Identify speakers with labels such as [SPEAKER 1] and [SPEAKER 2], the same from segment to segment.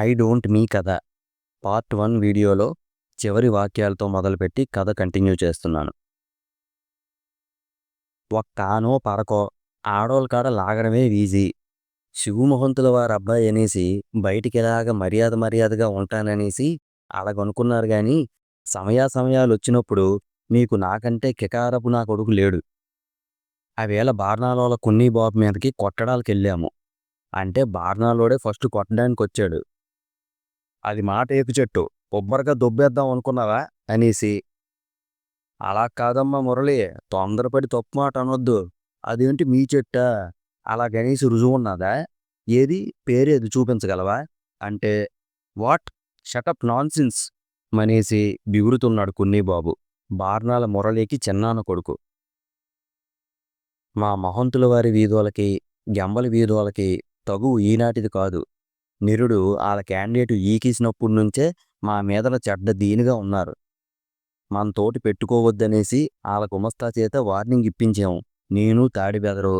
[SPEAKER 1] I don't మీ కథ. Part one వీడియోలో చివరి వాక్యాలతో మొదలుపెట్టి కథ కంటిన్యూ చేస్తున్నాను. ఒక్కానో పరకో ఆడోళ్ళ కాడ లాగడమే ఈజీ. శివమోహంతుల వారి అబ్బాయి అనేసి బయటికి ఇలాగ మర్యాద మర్యాదగా ఉంటాననేసి అలాగనుకున్నారు కానీ సమయా సమయాలు వచ్చినప్పుడు మీకు నాకంటే కికారపు నా కొడుకు లేడు. ఆవేళ బార్నాలోల కొన్ని బాబు మీదకి కొట్టడానికి వెళ్ళాము అంటే బార్నాలోడే ఫస్ట్ కొట్టడానికి వచ్చాడు అది మాట ఏకు చెట్టు. కొబ్బరిగా దొబ్బేద్దాం అనుకున్నావా? అనేసి. అలా కాదమ్మా మురళి తొందరపడి తప్పు మాట అనొద్దు. అదేంటి మీ చెట్ట? అలాగనేసి రుజువు ఉన్నదా? ఏది? పేరేది చూపించగలవా? అంటే వాట్? షటప్ నాన్సిన్స్ మనేసి బిగురుతున్నాడు కున్నీ బాబు బార్నాల మురళికి చిన్నాన కొడుకు. మా మహంతుల వారి వీధులకి గెంబల వీధులకి తగు ఈనాటిది కాదు. నిరుడు వాళ్ళ క్యాండిడేట్ ఈకిసినప్పటి నుంచే మా మీద చెడ్డ దీనిగా ఉన్నారు. మన తోటి పెట్టుకోవద్దనేసి వాళ్ళ గుమస్తా చేత వార్నింగ్ ఇప్పించాము. నేను తాడిబెదరు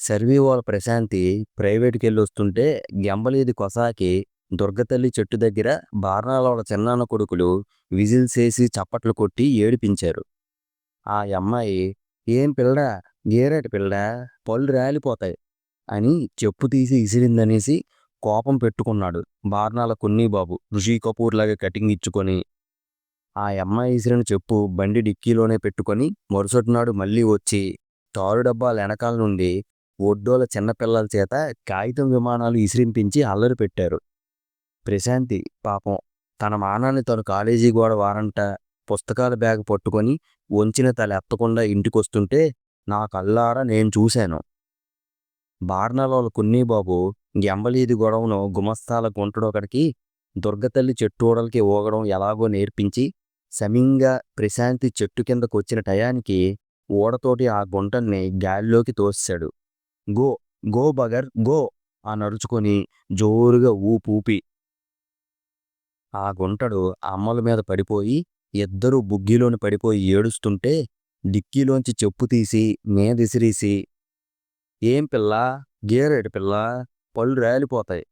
[SPEAKER 1] సర్వీ వాళ్ళ ప్రశాంతి ప్రైవేట్కి వెళ్ళి వస్తుంటే గెంబలేది కొసాకి దుర్గతల్లి చెట్టు దగ్గర బార్నాల వాళ్ళ చిన్నాన్న కొడుకులు విజిల్స్ వేసి చప్పట్లు కొట్టి ఏడిపించారు. ఆ అమ్మాయి ఏం పిల్ల గేరేటి పిల్ల పళ్ళు రాలిపోతాయి అని చెప్పు తీసి ఇసిరిందనేసి కోపం పెట్టుకున్నాడు. బార్నాల కొన్ని బాబు ఋషి కపూర్ లాగా కటింగ్ ఇచ్చుకొని ఆ అమ్మాయి ఇసిరిన చెప్పు. బండి డిక్కీలోనే పెట్టుకొని మరుసటి నాడు మళ్ళీ వచ్చి తారు డబ్బాల వెనకాల నుండి ఒడ్డోల చిన్నపిల్లల చేత కాగితం విమానాలు ఇసిరింపించి అల్లరి పెట్టారు. ప్రశాంతి పాపం తన మానాన్ని తను కాలేజీ గోడ వారంట పుస్తకాల బ్యాగ్ పట్టుకొని వంచిన తల ఎత్తకుండా ఇంటికొస్తుంటే నా కల్లారా నేను చూశాను. బార్నలోల కున్నీబాబు గెంబలీది గొడవను. గుమస్తాల కొంటడొకడికి దుర్గతల్లి చెట్టూడలకి ఊగడం ఎలాగో నేర్పించి సమింగా ప్రశాంతి చెట్టు కిందకు వచ్చిన టయానికి ఊడతోటి ఆ గుంటల్ని గాలిలోకి తోసాడు గో గో బగర్ గో ఆ నడుచుకొని జోరుగా ఊపూపి ఆ గుంటడు అమ్మల మీద పడిపోయి ఇద్దరూ బుగ్గిలోని పడిపోయి ఏడుస్తుంటే డిక్కీలోంచి చెప్పు తీసి మీదిసిరీసి ఏం పిల్ల? గేరేడు పిల్ల? పళ్ళు రాలిపోతాయి.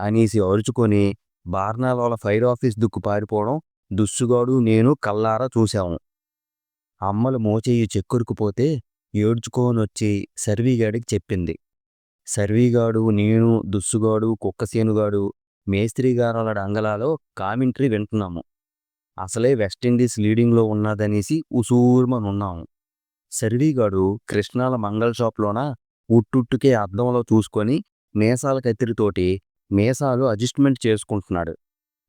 [SPEAKER 1] అనేసి అరుచుకొని బార్నాలోల ఫైర్ ఆఫీస్ దుక్కు పారిపోవడం దుస్సుగాడు నేను కల్లారా చూశాము. అమ్మలు మోచేయి చెక్కురుకుపోతే ఏడ్చుకోనొచ్చి సర్వీగాడికి చెప్పింది. సర్వీగాడు నేను దుస్సుగాడు కుక్కసేనుగాడు మేస్త్రిగారాల డంగలాలో కామెంటరీ వింటున్నాము. అసలే వెస్టిండీస్ లీడింగ్లో ఉన్నదనేసి ఉసూర్మనున్నాము సర్వీగాడు కృష్ణాల మంగళ షాప్లోన ఉట్టుట్టుకే అద్దంలో చూసుకొని మేసాల కత్తిరితోటి మేసాలు అడ్జస్ట్మెంట్ చేసుకుంటున్నాడు.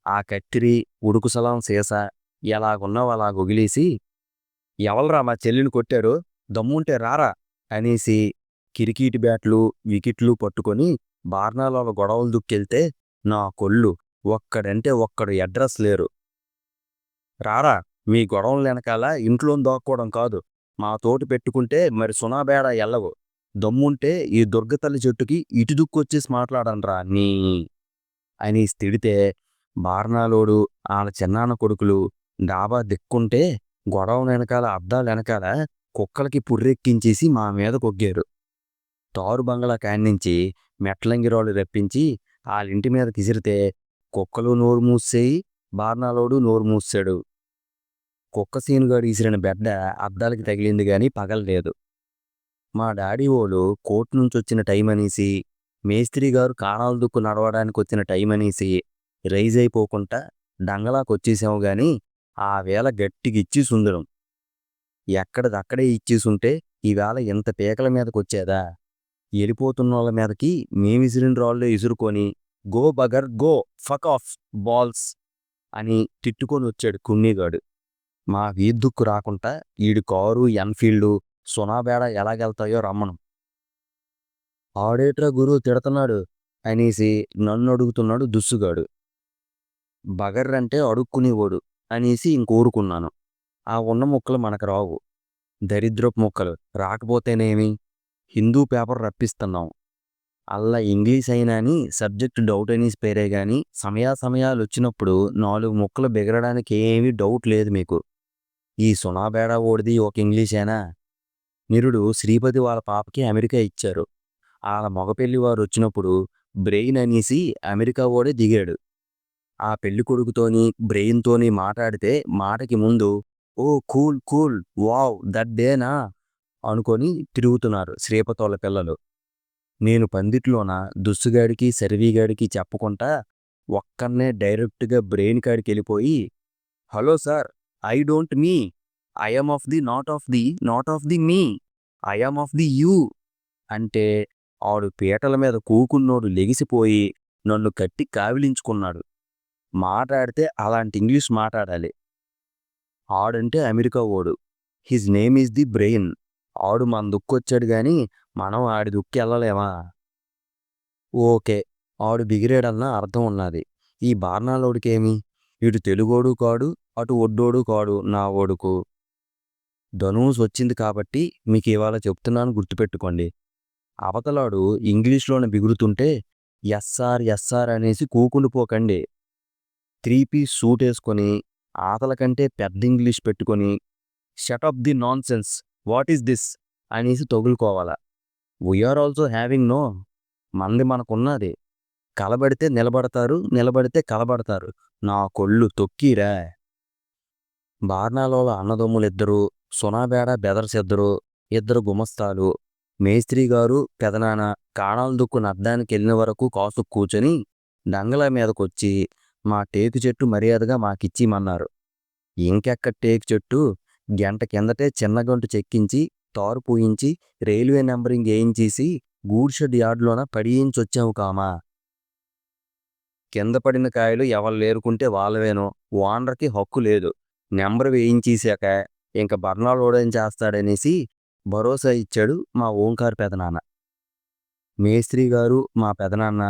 [SPEAKER 1] ఆ కత్తిరి ఉడుకు సలాం సీస ఎలాగున్నావు అలా గొగిలేసి ఎవలరా మా చెల్లిని కొట్టారు? దమ్ముంటే రారా? అనేసి కిరికీటి బ్యాట్లు వికెట్లు పట్టుకొని బార్నాల గొడవలు దుక్కెళ్తే నా కొళ్ళు ఒక్కడంటే ఒక్కడు అడ్రస్ లేరు. రారా మీ గొడవలు వెనకాల ఇంట్లో దాక్కోవడం కాదు. మా తోటి పెట్టుకుంటే మరి సునాబేడ ఎల్లవు. దమ్ముంటే ఈ దుర్గతల్లి చెట్టుకి ఇటు దుక్కొచ్చేసి మాట్లాడనరా నీ అని తిడితే బార్నాలోడు వాళ్ళ చిన్నాన్న కొడుకులు డాబా దిక్కుంటే గొడవ వెనకాల అద్దాలు వెనకాల కుక్కలకి పుర్రెక్కించేసి మా మీద కొగ్గారు తారు బంగళా కాన్నించి మెట్లంగిరాళ్ళు రప్పించి వాళ్ళింటి మీద కిసిరితే కుక్కలు నోరు మూసేయి బార్నాలోడు నోరు మూసాడు. కుక్క సీనుగాడు ఇసిరిన బెడ్డ అద్దాలకి తగిలింది గాని పగలలేదు. మా డాడీ ఓళ్ళు కోర్టు నుంచి వచ్చిన టైం అనేసి మేస్త్రి గారు కాణాలు దుక్కు నడవడానికి వచ్చిన టైం అనేసి రైజ్ అయిపోకుండా డంగలాకు వచ్చేసాము గాని ఆ వేళ గట్టిగా ఇచ్చి సుందరం. ఎక్కడిదక్కడే ఇచ్చేసుంటే ఈవేళ ఇంత పీకల మీదకి వచ్చేదా వెళ్ళిపోతున్న వాళ్ళ మీదకి మేమిసిరిన రాళ్ళు ఇసురుకొని go bugger go fuck off balls అని తిట్టుకొని వచ్చాడు కున్నీగాడు మా వీధుక్కు రాకుండా ఈడు కారు ఎన్ఫీల్డు సునాబేడ ఎలాగెళ్తాయో రమ్మను. ఆడేట్రా గురువు తిడుతున్నాడు. అనేసి నన్ను అడుగుతున్నాడు దుస్సుగాడు. బగర్ అంటే అడుక్కునేవాడు అనేసి ఇంకోరుకున్నాను. ఆ ఉన్న ముక్కలు మనకు రావు. దరిద్రపు ముక్కలు రాకపోతేనేమి? హిందూ పేపర్ రప్పిస్తున్నాం. అల్లా ఇంగ్లీష్ అయినా అని సబ్జెక్ట్ డౌట్ అనేసి పేరే కానీ సమయా సమయాలు వచ్చినప్పుడు నాలుగు ముక్కలు బిగరడానికి ఏమీ డౌట్ లేదు మీకు. ఈ సునాబేడా ఓడిది ఒక ఇంగ్లీషేనా? నిరుడు శ్రీపతి వాళ్ళ పాపకి అమెరికా ఇచ్చారు. వాళ్ళ మగపెళ్ళి వారు వచ్చినప్పుడు బ్రెయిన్ అనేసి అమెరికా వాడే దిగాడు. ఆ పెళ్ళి కొడుకుతోని బ్రెయిన్తోని మాట్లాడితే మాటకి ముందు oh cool cool wow that డేనా అనుకొని తిరుగుతున్నారు శ్రీపతోళ్ళ పిల్లలు. నేను పందిట్లోన? దుస్సుగాడికి సర్వీగాడికి చెప్పకుండా ఒక్కనే డైరెక్ట్గా బ్రెయిన్ కాడికి వెళ్ళిపోయి hello sir I don't me I'm off the not off the not off the me I'm off the you అంటే ఆడు పీటల మీద కూకున్నోడు లెగిసిపోయి నన్ను కట్టి కావిలించుకున్నాడు. మాట్లాడితే అలాంటి ఇంగ్లీష్ మాట్లాడాలి. ఆడంటే అమెరికా ఓడు. His name is the brain ఆడు మన దుక్కొచ్చాడు కానీ మనం ఆడి దుక్కి వెళ్ళలేమా ఓకే ఆడు బిగిరేడన్నా అర్థం ఉన్నది. ఈ బార్నాలోడికేమి? ఇటు తెలుగోడు కాడు అటు ఒడ్డోడు కాడు నా ఓడుకు. ధనుస్ వచ్చింది కాబట్టి మీకు ఇవాళ చెప్తున్నాను గుర్తుపెట్టుకోండి. అవతలాడు ఇంగ్లీష్లోనే బిగురుతుంటే ఎస్ఆర్ ఎస్ఆర్ అనేసి కూకుండిపోకండి త్రీ పీస్ సూట్ వేసుకొని ఆతల కంటే పెద్ద ఇంగ్లీష్ పెట్టుకొని shut up the nonsense what is this అనేసి తగులుకోవాలా. We are also having no మంది మనకున్నది. కలబడితే నిలబడతారు నిలబడితే కలబడతారు. నా కొళ్ళు తొక్కిరా. బార్నాలోల అన్నదమ్ములిద్దరూ సునాబేడ బెదర్సిద్దరు ఇద్దరు గుమస్తాలు మేస్త్రి గారు పెదనాన్న కాణాలు దుక్కు అద్దానికి వెళ్ళిన వరకు కాసు కూర్చొని డంగల మీదకొచ్చి మా టేకు చెట్టు మర్యాదగా మాకిచ్చిమన్నారు. ఇంకెక్క టేకు చెట్టు? గంట కిందటే చిన్న గంటు చెక్కించి తారు పూయించి రైల్వే నెంబరింగ్ వేయించేసి గూడ్షెడ్ యార్డ్లోన పడియించొచ్చావు కామా? కింద పడిన కాయలు ఎవరు లేరుకుంటే వాళ్ళవేనో ఓనర్కి హక్కు లేదు. నెంబర్ వేయించేశాక ఇంక బర్నాలోడేం చేస్తాడనేసి భరోసా ఇచ్చాడు మా ఓంకార్ పెదనాన్న. మేస్త్రి గారు మా పెదనాన్న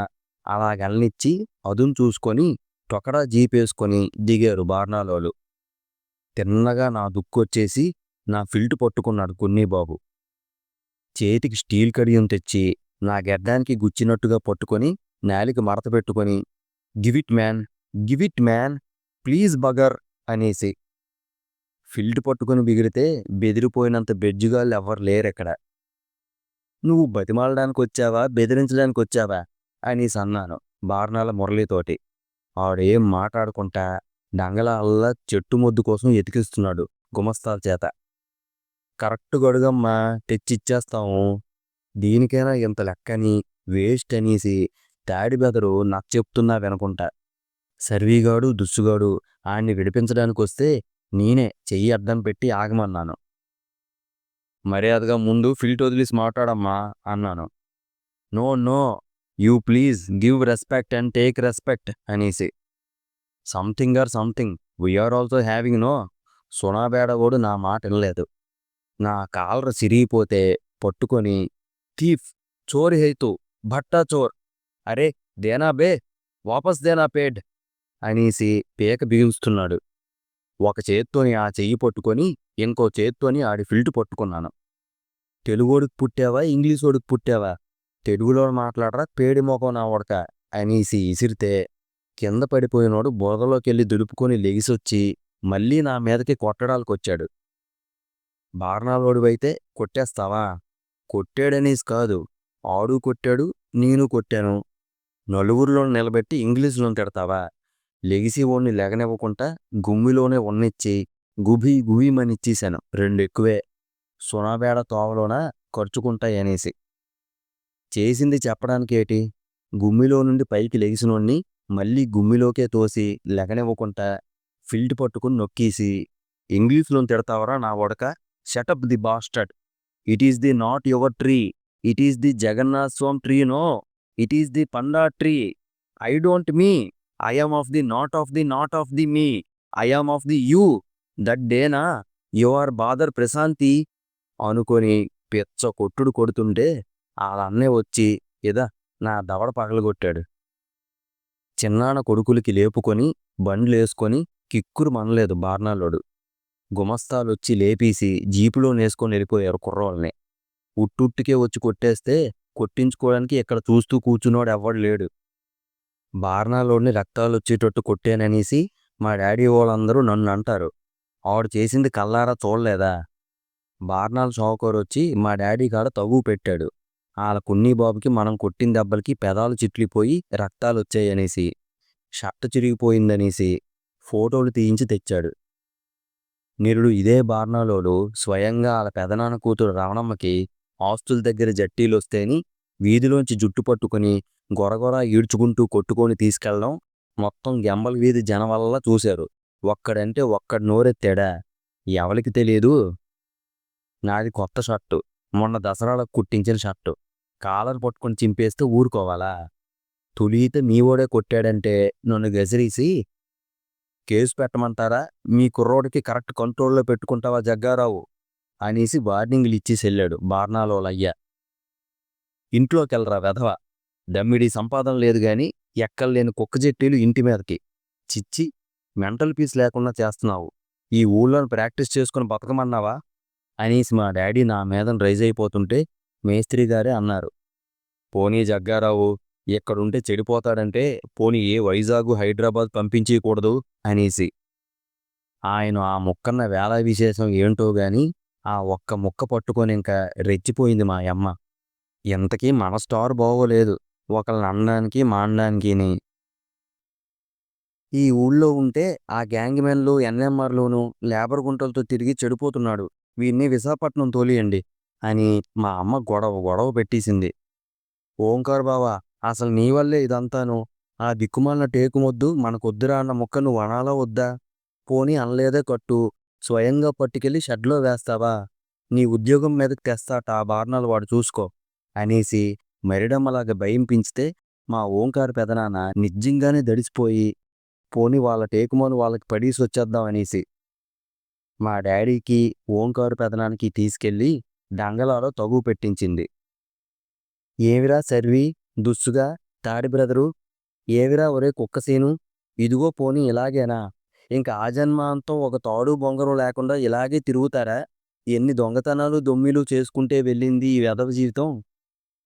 [SPEAKER 1] అలాగలనిచ్చి అదును చూసుకొని టొకడా జీపేసుకొని దిగారు బార్నాలోలు తిన్నగా నా దుక్కొచ్చేసి నా ఫిల్ట్ పట్టుకున్నాడు కున్నీబాబు. చేతికి స్టీల్ కడియం తెచ్చి నా గెడ్డానికి గుచ్చినట్టుగా పట్టుకొని నేలికి మడత పెట్టుకొని give it man give it man please bugger అనేసి ఫిల్ట్ పట్టుకొని బిగిడితే బెదిరిపోయినంత బెజ్జుగాళ్ళు ఎవ్వరు లేరెక్కడ నువ్వు బతిమాలడానికి వచ్చావా బెదిరించడానికి వచ్చావా అనేసి అన్నాను బార్నాల మురళితోటి. ఆడేం మాట్లాడుకుంటా? డంగల అల్లా చెట్టు మొద్దు కోసం ఎతికిస్తున్నాడు గుమస్తాల చేత. కరెక్ట్ గడుగమ్మా తెచ్చిచ్చేస్తాము. దీనికైనా ఇంత లెక్కని వేస్ట్ అనేసి తాడి బెదరు నాకు చెప్తున్నా వినకుంటా. సర్వీగాడు దుస్సుగాడు ఆయన్ని విడిపించడానికి వస్తే నేనే చెయ్యి అడ్డం పెట్టి ఆగమన్నాను. మర్యాదగా ముందు ఫిల్ట్ వదిలేసి మాట్లాడమ్మా అన్నాను. No no you please give respect and take respect అనేసి. Something or something we are also having no సునాబేడ కూడా నా మాట వినలేదు. నా కాలర సిరిగిపోతే పట్టుకొని థీఫ్ చోరి హైతు భట్టా చోర్ అరే దేనా బే వాపస్ దేనా పేడ్ అనేసి పేక బిగుస్తున్నాడు ఒక చేత్తోని ఆ చెయ్యి పట్టుకొని ఇంకో చేత్తోని ఆడి ఫిల్ట్ పట్టుకున్నాను. తెలుగోడికి పుట్టావా ఇంగ్లీషోడికి పుట్టావా? తెలుగులో మాట్లాడరా పేడి మొఖం నా ఉడక అనేసి ఇసిరితే కింద పడిపోయినోడు బురదలోకి వెళ్ళి దులుపుకొని లెగిసొచ్చి మళ్ళీ నా మీదకి కొట్టడాలకొచ్చాడు. బార్నాలోడివైతే కొట్టేస్తావా? కొట్టాడనేసి కాదు ఆడు కొట్టాడు నేను కొట్టాను. నలుగురిలో నిలబెట్టి ఇంగ్లీషులో తిడతావా? లెగిసి ఓణ్ణి లెగనివ్వకుండా గుమ్మిలోనే ఉన్నిచ్చి గుభి గుభిమనిచ్చేశాను రెండు ఎక్కువే సునాబేడ తోవలోన ఖర్చుకుంటాయనేసి చేసింది చెప్పడానికేటి? గుమ్మిలో నుండి పైకి లెగిసినోణ్ణి మళ్ళీ గుమ్మిలోకే తోసి లెగనివ్వకుండా ఫిల్ట్ పట్టుకుని నొక్కేసి ఇంగ్లీష్లో తిడతావరా నా వడక? Shut up the bastard it is the not your tree it is the Jagannath Swami tree no it is the Panda tree I don't me I'm off the not off the not off the me I'm off the you that డేనా you are bother ప్రశాంతి అనుకొని పిచ్చ కొట్టుడు కొడుతుంటే వాళ్ళ అన్నే వచ్చి ఇదా నా దవడ పగలగొట్టాడు చిన్నాన కొడుకులకి లేపుకొని బండ్లేసుకొని కిక్కురు మనలేదు బార్నాలోడు. గుమస్తాలొచ్చి లేపేసి జీపులో నేసుకొని వెళ్ళిపోయారు కుర్రోళ్ళని. ఉట్టుట్టుకే వచ్చి కొట్టేస్తే కొట్టించుకోవడానికి ఇక్కడ చూస్తూ కూర్చున్నోడు ఎవ్వడు లేడు. బార్నాలోని రక్తాలు వచ్చేటట్టు కొట్టాననేసి మా డాడీ వాళ్ళందరూ నన్ను అంటారు. ఆవిడ చేసింది కల్లారా చూడలేదా? బార్నాల్ షావుకోరు వచ్చి మా డాడీ కాడ తగు పెట్టాడు. వాళ్ళ కున్ని బాబుకి మనం కొట్టిన దెబ్బలకి పెదాలు చిట్లిపోయి రక్తాలొచ్చాయనేసి, షర్ట్ చిరిగిపోయిందనేసి ఫోటోలు తీయించి తెచ్చాడు. నిరుడు ఇదే బార్నాలోడు స్వయంగా వాళ్ళ పెదనాన్న కూతురు రావణమ్మకి ఆస్తుల దగ్గర జట్టీలు జట్టీలొస్తేని వీధిలోంచి జుట్టు పట్టుకొని గొరగొర ఈడ్చుకుంటూ కొట్టుకొని తీసుకెళ్ళడం మొత్తం గెంబల వీధి జనవల్లా చూశారు. ఒక్కడంటే ఒక్కడి నోరెత్తాడా? ఎవరికి తెలియదు నాది కొత్త షర్టు. మొన్న దసరాలకు కుట్టించిన షర్టు. కాలర్ పట్టుకొని చింపేస్తే ఊరుకోవాలా? తొలిత మీవోడే కొట్టాడంటే నన్ను గెసిరీసి కేసు పెట్టమంటారా? మీ కుర్రోడికి కరెక్ట్ కంట్రోల్లో పెట్టుకుంటావా జగ్గారావు? అనేసి వార్నింగులు ఇచ్చేసెళ్ళాడు బార్నాలోలయ్య. ఇంట్లోకెళ్ళరా వెధవ. దమ్మిడి సంపాదన లేదు గాని ఎక్కల్లేని కుక్కజెట్టీలు ఇంటి మీదకి. చిచ్చి మెంటల్ పీస్ లేకుండా చేస్తున్నావు. ఈ ఊళ్ళోని ప్రాక్టీస్ చేసుకుని బతకమన్నావా? అనేసి మా డాడీ నా మీద రైజ్ అయిపోతుంటే మేస్త్రి గారే అన్నారు. పోనీ జగ్గారావు ఇక్కడుంటే చెడిపోతాడంటే పోనీ ఏ వైజాగు హైదరాబాద్ పంపించేయకూడదు అనేసి. ఆయన ఆ ముక్కన్న వేళ విశేషం ఏంటో గాని ఆ ఒక్క ముక్క పట్టుకొని ఇంకా రెచ్చిపోయింది మా యమ్మ. ఇంతకీ మన స్టార్ బాగోలేదు. ఒకళ్ళని అనడానికి మానడానికిని. ఈ ఊళ్ళో ఉంటే ఆ గ్యాంగ్ మెన్లు ఎన్ఎంఆర్లోనూ లేబర్ గుంటలతో తిరిగి చెడిపోతున్నాడు. వీడిని విశాఖపట్నం తోలియండి అని మా అమ్మ గొడవ గొడవ పెట్టేసింది. ఓంకార్ బావా అసలు నీ వల్లే ఇదంతాను. ఆ దిక్కుమాలిన టేకుమొద్దు మనకొద్దురా అన్న ముక్క నువ్వు అనాలా వద్దా? పోనీ అనలేదే కట్టు. స్వయంగా పట్టుకెళ్ళి షెడ్లో వేస్తావా? నీ ఉద్యోగం మీదకి తెస్తాట ఆ బార్నాలు వాడు చూసుకో అనేసి మరిడమ్మలాగా భయం పెంచితే మా ఓంకార్ పెదనాన్న నిజంగానే దడిసిపోయి పోనీ వాళ్ళ టేకుమోను వాళ్ళకి పడేసి వచ్చేద్దాం అనేసి. మా డాడీకి ఓంకారు పెదనానికి తీసుకెళ్ళి డంగలాలో తగు పెట్టించింది. ఏవిరా సర్వీ దుస్సుగా తాడి బ్రదరు ఏవిరా ఒరే కుక్కసేను ఇదిగో పోనీ ఇలాగేనా ఇంకా ఆ జన్మాంతం ఒక తాడు బొంగరం లేకుండా ఇలాగే తిరుగుతారా ఎన్ని దొంగతనాలు దొమ్మిలు చేసుకుంటే వెళ్ళింది ఈ వెధవ జీవితం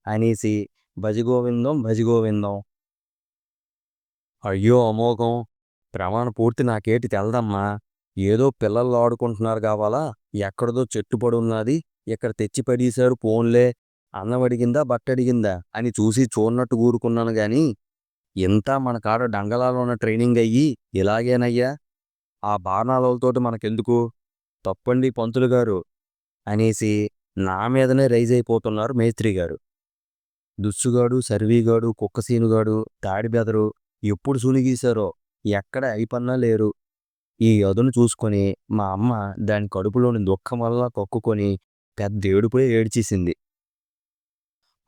[SPEAKER 1] అనేసి భజగోవిందం భజగోవిందం అయ్యో అమోఘం! ప్రమాణ పూర్తి నాకేటి తెలదమ్మా! ఏదో పిల్లలు ఆడుకుంటున్నారు కావాలా? ఎక్కడదో చెట్టు పడున్నది ఇక్కడ తెచ్చి పడేశారు పోన్లే అన్నం అడిగిందా? బట్ట అడిగిందా? అని చూసి చూడనట్టు ఊరుకున్నాను గాని ఇంత మన కాడ డంగలాలో ఉన్న ట్రైనింగ్ అయ్యి ఇలాగేనయ్యా? ఆ బాణాలతోటి మనకెందుకు? తప్పండి పంతులు గారు! అనేసి నా మీదనే రైజ్ అయిపోతున్నారు మేస్త్రి గారు. దుస్సుగాడు సర్వీగాడు కుక్కసీనుగాడు తాడిబెదరు ఎప్పుడు సునిగీశారో ఎక్కడ అయిపన్నా లేరు. ఈ అదును చూసుకొని మా అమ్మ దాని కడుపులోని దుఃఖం వల్ల కక్కుకొని పెద్ద ఏడుపులే ఏడ్చేసింది.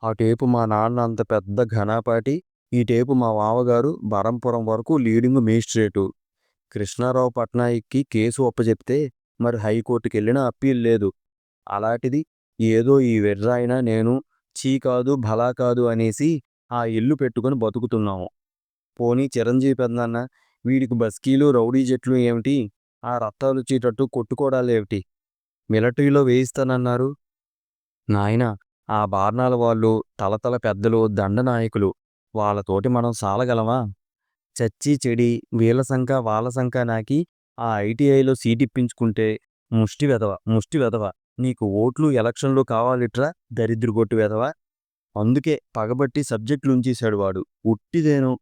[SPEAKER 1] ఆ టేపు మా నాన్న అంత పెద్ద ఘనాపాటి ఈ టేపు మా మావగారు బరంపురం వరకు లీడింగ్ మేజిస్ట్రేటు. కృష్ణారావు పట్నాయక్కి కేసు ఒప్పచెప్తే మరి హైకోర్టుకి వెళ్ళిన అప్పీల్ లేదు. అలాంటిది ఏదో ఈ వెర్రాయినా నేను చీ కాదు భలా కాదు అనేసి ఆ ఇల్లు పెట్టుకొని బతుకుతున్నాము. పోనీ చిరంజీవి పెద్దన్న వీడికి బస్కీలు రౌడీ జట్లు ఏమిటి? ఆ రత్తాలు వచ్చేటట్టు కొట్టుకోవడాలేమిటి మిలటరీలో వేయిస్తానన్నారు. నాయన ఆ బార్నాల వాళ్ళు తలతల పెద్దలు దండనాయకులు వాళ్ళతోటి మనం సాలగలమా? చచ్చి చెడి వీళ్ళ సంఖ వాళ్ళ సంఖ నాకి ఆ ఐటీఐలో సీటిప్పించుకుంటే ముష్టి వెదవ ముష్టి వెదవ నీకు ఓట్లు ఎలక్షన్లు కావాలిట్రా? దరిద్రగొట్టు వెదవా అందుకే పగబట్టి సబ్జెక్టులు ఉంచేశాడు వాడు. ఉట్టిదేను.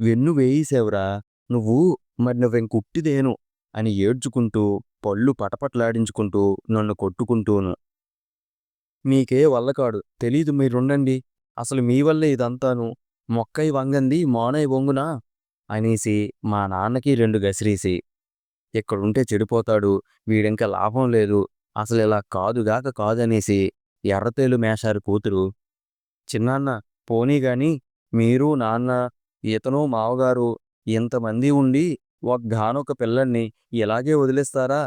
[SPEAKER 1] వెన్ను వేయిసేవరా. నువ్వు మరి నువ్వెంకుట్టిదేను అని ఏడ్చుకుంటూ పళ్ళు పటపట్లాడించుకుంటూ నన్ను కొట్టుకుంటూను. మీకే వల్లకాడు. తెలీదు మీరుండండి అసలు మీ వల్లే ఇదంతాను. మొక్కై వంగంది మోనై వంగునా? అనేసి మా నాన్నకి రెండు గసిరేసి ఇక్కడుంటే చెడిపోతాడు. వీడింకా లాభం లేదు. అసలు ఇలా కాదుగాక కాదనేసి ఎర్రతేలు మేషారు కూతురు. చిన్నాన్న పోనీ గాని మీరు నాన్న ఇతను మావగారు ఇంతమంది ఉండి ఒక గానొక పిల్లల్ని ఇలాగే వదిలేస్తారా?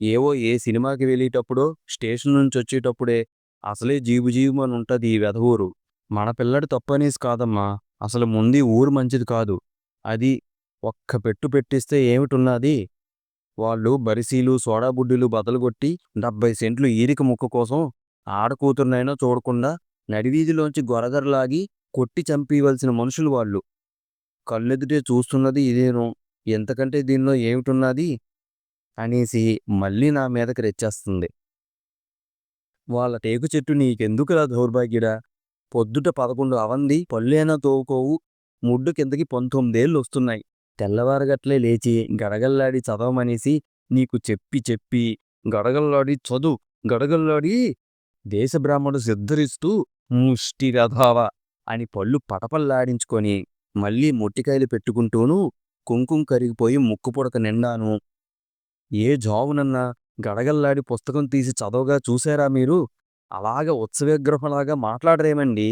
[SPEAKER 1] ఏవో ఏ సినిమాకి వెళ్ళేటప్పుడో స్టేషన్ నుంచి వచ్చేటప్పుడే అసలే జీబు అని ఉంటుంది ఈ వెధవూరు. మన పిల్లడు తప్పనేసి కాదమ్మా అసలు ముందు ఊరు మంచిది కాదు. అది ఒక్క పెట్టు పెట్టిస్తే ఏమిటున్నది వాళ్ళు బరిసీలు సోడాబుడ్డీలు బదలుగొట్టి డెబ్బై సెంట్లు ఈరిక ముక్క కోసం ఆడకూతురునైనా చూడకుండా నడివీధిలోంచి గొరగరలాగి కొట్టి చంపీవలసిన మనుషులు వాళ్ళు. కళ్ళెదుటే చూస్తున్నది ఇదేను. ఎంతకంటే దీనిలో ఏమిటున్నది? అనేసి మళ్ళీ నా మీదకి రెచ్చేస్తుంది. వాళ్ళ టేకు చెట్టు నీకెందుకురా దౌర్భాగ్యుడా? పొద్దుట పదకొండు అవంది పళ్ళేనా తోవుకోవు. ముడ్డు కిందకి పంతొమ్మిదేళ్ళు వస్తున్నాయి. తెల్లవారగట్లే లేచి గడగల్లాడి చదవమనేసి నీకు చెప్పి చెప్పి గడగల్లాడి చదువు గడగల్లాడి దేశబ్రాహ్మణుడు సిద్ధరిస్తూ ముష్టి రథావ అని పళ్ళు పటపల్లాడించుకొని మళ్ళీ మొట్టికాయలు పెట్టుకుంటూను కుంకుమ కరిగిపోయి ముక్కు పుడక నిండాను. ఏ జావునన్నా గడగల్లాడి పుస్తకం తీసి చదవగా చూసారా మీరు? అలాగ ఉత్సవగ్రహంలాగా మాట్లాడరేమండి?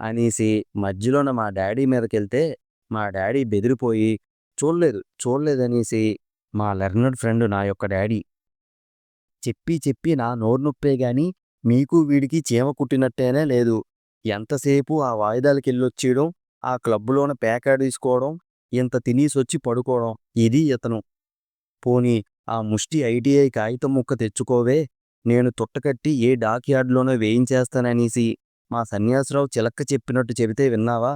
[SPEAKER 1] అనేసి మధ్యలోన మా డాడీ మీదకెళ్తే మా డాడీ బెదిరిపోయి చూడలేదు. చూడలేదనేసి మా లెర్నర్డ్ ఫ్రెండ్ నా యొక్క డాడీ చెప్పి చెప్పి నా నోరు నొప్పే గాని మీకు వీడికి చీమ కుట్టినట్టేనే లేదు. ఎంతసేపు ఆ వాయిదాలకెళ్ళొచ్చేయడం ఆ క్లబ్లోన తీసుకోవడం ఇంత తినేసొచ్చి పడుకోవడం ఇది ఇతను. పోనీ ఆ ముష్టి ఐటీఐ కాగితం ముక్క తెచ్చుకోవే నేను తుట్టకట్టి ఏ డాక్ యార్డ్లోనో వేయించేస్తాననేసి మా సన్యాసరావు చిలక్క చెప్పినట్టు చెబితే విన్నావా?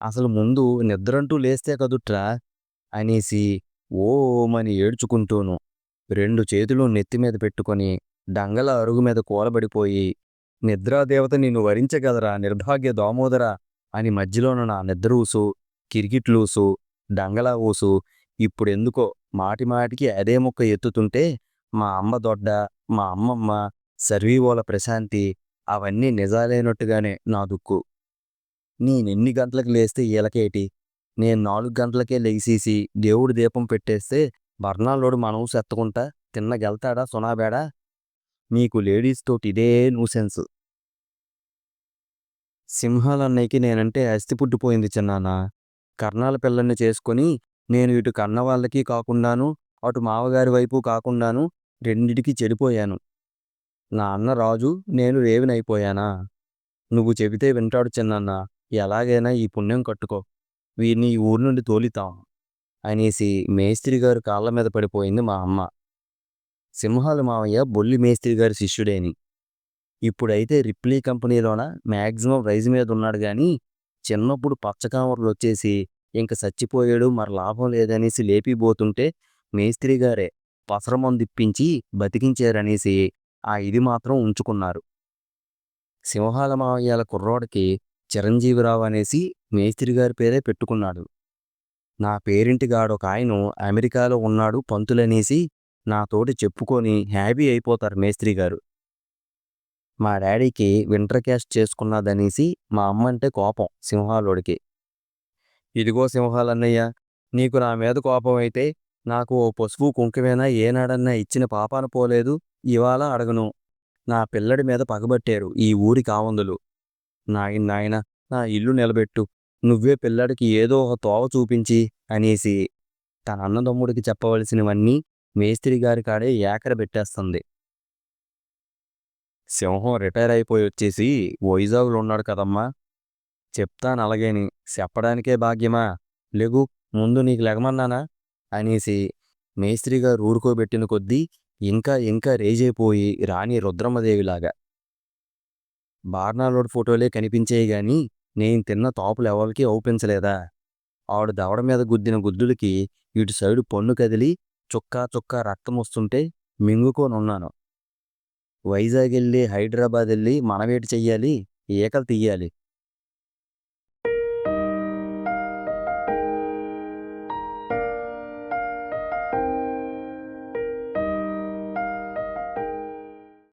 [SPEAKER 1] అసలు ముందు నిద్రంటూ లేస్తే కదుట్రా? అనేసి ఓమని ఏడ్చుకుంటూను రెండు చేతులు నెత్తి మీద పెట్టుకొని డంగల అరుగు మీద కూలబడిపోయి నిద్రాదేవత నిన్ను వరించగలరా నిర్భాగ్య దోమోదర? అని మధ్యలోన నా నిద్ర ఊసు కిరికిట్లూసు డంగలా ఊసు ఇప్పుడెందుకో మాటిమాటికి అదే ముక్క ఎత్తుతుంటే మా అమ్మ దొడ్డ మా అమ్మమ్మ సర్వీవోల ప్రశాంతి అవన్నీ నిజాలైనట్టుగానే నా దుక్కు. నేనెన్ని గంటలకు లేస్తే ఈలకేటి? నేను నాలుగు గంటలకే లెగిసేసి దేవుడి దీపం పెట్టేస్తే బర్ణాలోడు మనం సెత్తకుంటా తిన్నగెళ్తాడా సునాబేడా నీకు లేడీస్ తోటి ఇదే న్యూసెన్స్. సింహాలన్నయ్యకి నేనంటే అస్థి పుట్టిపోయింది చిన్నాన్న కర్ణాల పిల్లల్ని చేసుకొని నేను ఇటు కన్న వాళ్ళకి కాకుండాను అటు మావగారి వైపు కాకుండాను రెండిటికి చెడిపోయాను. నా అన్న రాజు నేను రేవినైపోయానా నువ్వు చెబితే వింటాడు చిన్నన్న ఎలాగైనా ఈ పుణ్యం కట్టుకో. వీరిని ఈ ఊరు నుండి తోలితాం అనేసి మేస్త్రి గారు కాళ్ళ మీద పడిపోయింది మా అమ్మ. సింహాల మావయ్య బొల్లి మేస్త్రి గారి శిష్యుడేని. ఇప్పుడైతే రిప్లీ కంపెనీలోన మ్యాక్సిమం రైజ్ మీద ఉన్నాడు కానీ చిన్నప్పుడు పచ్చకామర్లు వచ్చేసి ఇంక చచ్చిపోయాడు మరి లాభం లేదనేసి లేపిపోతుంటే మేస్త్రి గారే పసరమందిప్పించి బతికించారనేసి ఆ ఇది మాత్రం ఉంచుకున్నారు. సింహాల మావయ్యాల కుర్రోడికి చిరంజీవిరావు అనేసి మేస్త్రి గారి పేరే పెట్టుకున్నాడు. నా పేరింటి గాడొక ఆయన అమెరికాలో ఉన్నాడు పంతులనేసి నాతోటి చెప్పుకొని హ్యాపీ అయిపోతారు మేస్త్రి గారు. మా డాడీకి వింటర్ క్యాస్ట్ చేసుకున్నదనేసి మా అమ్మ అంటే కోపం సింహాలోడికి. ఇదిగో సింహాలన్నయ్య నీకు నా మీద కోపం అయితే నాకు ఓ పసుపు కుంకుమైనా ఏనాడన్నా ఇచ్చిన పాపాన పోలేదు ఇవాళ అడగను. నా పిల్లడి మీద పగబట్టారు ఈ ఊరి కావందులు. నాయన నాయన నా ఇల్లు నిలబెట్టు. నువ్వే పిల్లాడికి ఏదో ఒక తోవ చూపించి అనేసి తన అన్నదమ్ముడికి చెప్పవలసినవన్నీ మేస్త్రి గారి కాడే ఏకర పెట్టేస్తుంది. సింహం రిటైర్ అయిపోయి వచ్చేసి వైజాగ్లో ఉన్నాడు కదమ్మా. చెప్తాను అలాగేని చెప్పడానికే భాగ్యమా? లెగు ముందు నీకు లెగమన్నానా? అనేసి మేస్త్రి గారు ఊరుకోబెట్టిన కొద్దీ ఇంకా ఇంకా రేజైపోయి రాణి రుద్రమ్మదేవిలాగా బార్నాలోడ్ ఫోటోలే కనిపించేయి గాని నేను తిన్న తోపలు ఎవరికి అవుపించలేదా ఆవిడ దవడ మీద గుద్దిన గుద్దులకి ఇటు సైడు పన్ను కదిలి చుక్కా చుక్కా రక్తం వస్తుంటే మింగుకోనున్నాను. వైజాగ్ వెళ్ళి హైదరాబాద్ వెళ్ళి మనవేటి చెయ్యాలి? ఈకలు తీయాలి.